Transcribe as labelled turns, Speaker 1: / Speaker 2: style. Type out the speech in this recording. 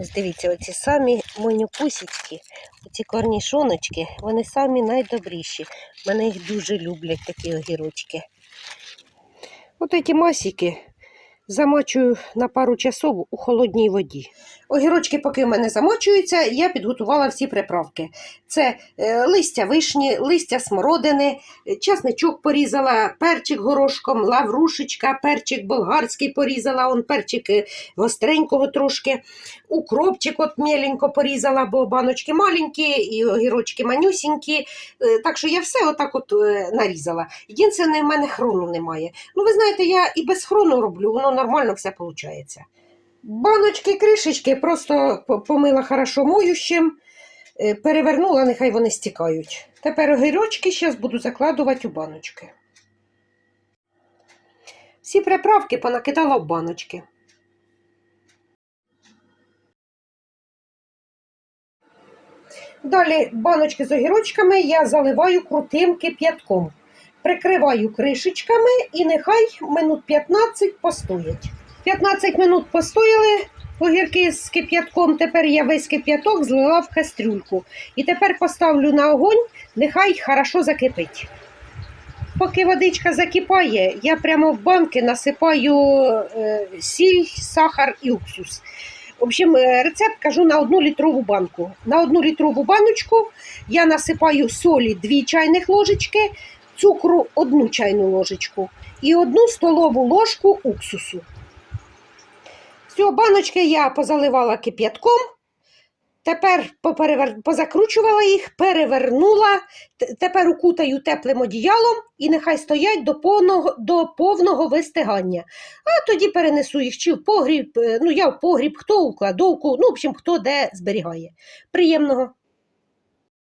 Speaker 1: Ось дивіться, оці самі монюпусічки, оці корнішоночки, вони самі найдобріші. Мене їх дуже люблять, такі огірочки. От ці масики замочую на пару часов у холодній воді. Огірочки, поки в мене замочуються, я підготувала всі приправки. Це е, листя вишні, листя смородини, часничок порізала, перчик горошком, лаврушечка, перчик болгарський порізала, он перчик е, гостренького трошки, укропчик от меленько порізала, бо баночки маленькі і огірочки манюсінькі. Е, Так що я все отак от нарізала. Єдине, в мене хрону немає. Ну, ви знаєте, я і без хрону роблю, воно нормально все виходить. Баночки, кришечки просто помила хорошо моющим, е, перевернула, нехай вони стікають. Тепер огірочки зараз буду закладувати у баночки. Всі приправки понакидала в баночки. Далі баночки з огірочками я заливаю крутим кип'ятком. Прикриваю кришечками і нехай минут 15 постоять. 15 минут постояли огірки з кип'ятком. Тепер я весь кип'яток злила в кастрюльку. І тепер поставлю на огонь, нехай хорошо закипить. Поки водичка закипає, я прямо в банки насипаю е, сіль, сахар і уксус. В общем, е, рецепт кажу на одну літрову банку. На одну літрову баночку я насипаю солі 2 чайних ложечки, цукру 1 чайну ложечку і одну столову ложку уксусу. Все, баночки я позаливала кип'ятком. Тепер позакручувала їх, перевернула, тепер укутаю теплим одіялом і нехай стоять до повного, до повного вистигання. А тоді перенесу їх чи в погріб, е, ну я в погріб, хто у кладовку, ну, в общем, хто де зберігає. Приємного.